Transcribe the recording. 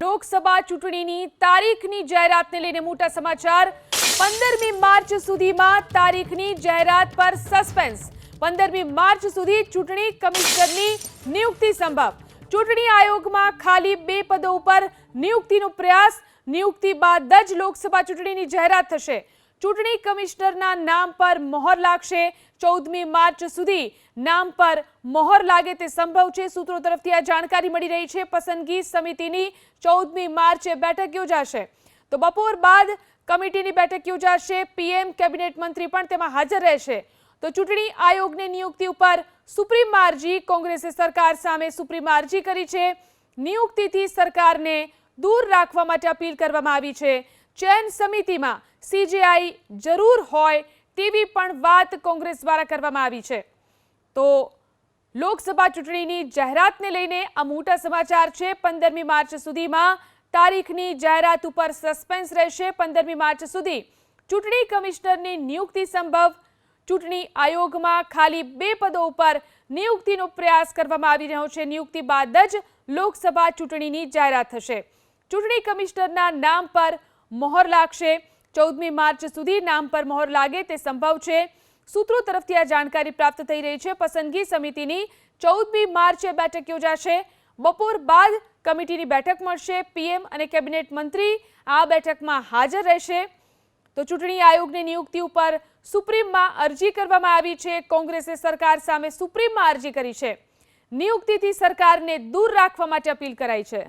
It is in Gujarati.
લોકસભા ચૂંટણીની તારીખની જાહેરાતને લઈને મોટા સમાચાર. પંદરમી માર્ચ સુધીમાં તારીખની જાહેરાત પર સસ્પેન્સ. પંદરમી માર્ચ સુધી ચૂંટણી કમિશનરની નિયુક્તિ સંભવ. ચૂંટણી આયોગમાં ખાલી બે પદો ઉપર નિયુક્તિનો પ્રયાસ. નિયુક્તિ બાદ જ લોકસભા ચૂંટણીની જાહેરાત થશે. ચૂંટણી કમિશનરના નામ પર મોહર લાગશે. ચૌદમી માર્ચ સુધી નામ પર મોહર લાગે તે સંભવ છે. સૂત્રો તરફથી આ જાણકારી મળી રહી છે. પસંદગી સમિતિની ચૌદમી માર્ચે બેઠક યોજાશે. તો બપોર બાદ કમિટીની બેઠક યોજાશે. પીએમ કેબિનેટ મંત્રી પણ તેમાં હાજર રહેશે. તો ચૂંટણી આયોગની નિયુક્તિ ઉપર સુપ્રીમ અરજી કોંગ્રેસે સરકાર સામે સુપ્રીમ અરજી કરી છે. નિયુક્તિથી સરકારને દૂર રાખવા માટે અપીલ કરવામાં આવી છે. ચયન સમિતિમાં સીજીઆઈ જરૂર હોય તેવી પણ વાત કોંગ્રેસ દ્વારા કરવામાં આવી છે. તો લોકસભા ચૂંટણીની જાહેરાતને લઈને આ મોટા સમાચાર છે. પંદરમી માર્ચ સુધીમાં તારીખની જાહેરાત ઉપર સસ્પેન્સ રહેશે. પંદરમી માર્ચ સુધી ચૂંટણી કમિશનરની નિયુક્તિ સંભવ. ચૂંટણી આયોગમાં ખાલી બે પદો ઉપર નિયુક્તિનો પ્રયાસ કરવામાં આવી રહ્યો છે. નિયુક્તિ બાદ જ લોકસભા ચૂંટણીની જાહેરાત થશે. ચૂંટણી કમિશનરના નામ પર મોહર લાગશે. ચૌદમી માર્ચ સુધી નામ પર મોહર લાગે તે સંભવ છે. સૂત્રો તરફથી આ જાણકારી પ્રાપ્ત થઈ રહી છે. પસંદગી સમિતિની ચૌદમી માર્ચે બેઠક યોજાશે. બપોર બાદ કમિટીની બેઠક મળશે. પીએમ અને કેબિનેટ મંત્રી આ બેઠકમાં હાજર રહેશે. તો ચૂંટણી આયોગની નિયુક્તિ ઉપર સુપ્રીમમાં અરજી કરવામાં આવી છે. કોંગ્રેસે સરકાર સામે સુપ્રીમમાં અરજી કરી છે. નિયુક્તિથી સરકારને દૂર રાખવા માટે અપીલ કરાઈ છે.